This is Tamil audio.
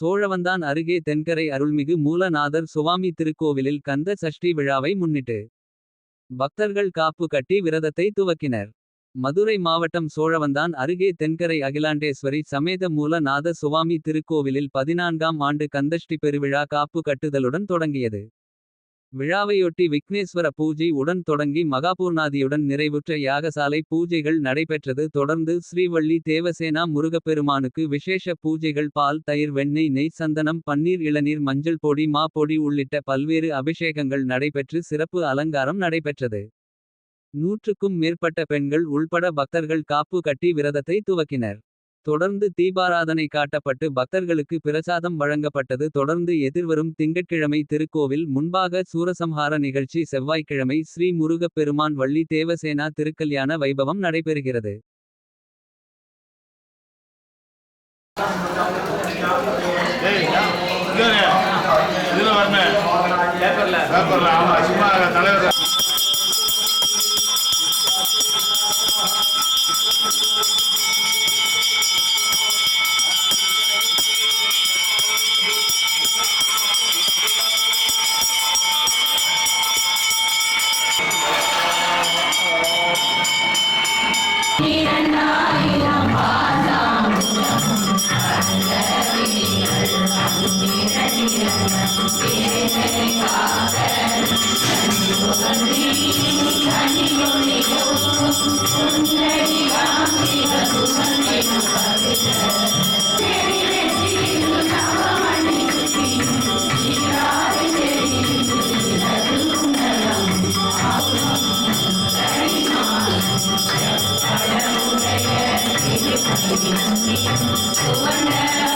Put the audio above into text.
சோழவந்தான் அருகே தென்கரை அருள்மிகு மூலநாதர் சுவாமி திருக்கோவிலில் கந்த சஷ்டி விழாவை முன்னிட்டு. பக்தர்கள் காப்பு கட்டி விரதத்தை துவக்கினர். மதுரை மாவட்டம் சோழவந்தான் அருகே தென்கரை அகிலாண்டேஸ்வரி சமேத மூலநாத சுவாமி திருக்கோவிலில் பதினான்காம் ஆண்டு கந்தஷ்டி பெருவிழா காப்பு கட்டுதலுடன் தொடங்கியது. விழாவையொட்டி விக்னேஸ்வர பூஜை உடன் தொடங்கி மகாபூர்ணாதியுடன் நிறைவுற்ற யாகசாலை பூஜைகள் நடைபெற்றது. தொடர்ந்து ஸ்ரீவள்ளி தேவசேனா முருகப்பெருமானுக்கு விசேஷ பூஜைகள் பால் தயிர் வெண்ணெய் நெய் சந்தனம் பன்னீர் இளநீர் மஞ்சள் பொடி மா பொடி உள்ளிட்ட பல்வேறு அபிஷேகங்கள் நடைபெற்று சிறப்பு அலங்காரம் நடைபெற்றது. நூற்றுக்கும் மேற்பட்ட பெண்கள் உள்பட பக்தர்கள் காப்பு கட்டி விரதத்தை துவக்கினர். தொடர்ந்து தீபாராதனை காட்டப்பட்டு பக்தர்களுக்கு பிரசாதம் வழங்கப்பட்டது. தொடர்ந்து எதிர்வரும் திங்கட்கிழமை திருக்கோவில் முன்பாக சூரசம்ஹார நிகழ்ச்சி. செவ்வாய்க்கிழமை ஸ்ரீ முருகப் பெருமான் வள்ளி தேவசேனா திருக்கல்யாண வைபவம் நடைபெறுகிறது. ஏய், இதுதானே? இதுல வரணும். பேப்பர்ல, ஆமா, சும்மா தலைவர் Oh, I'm never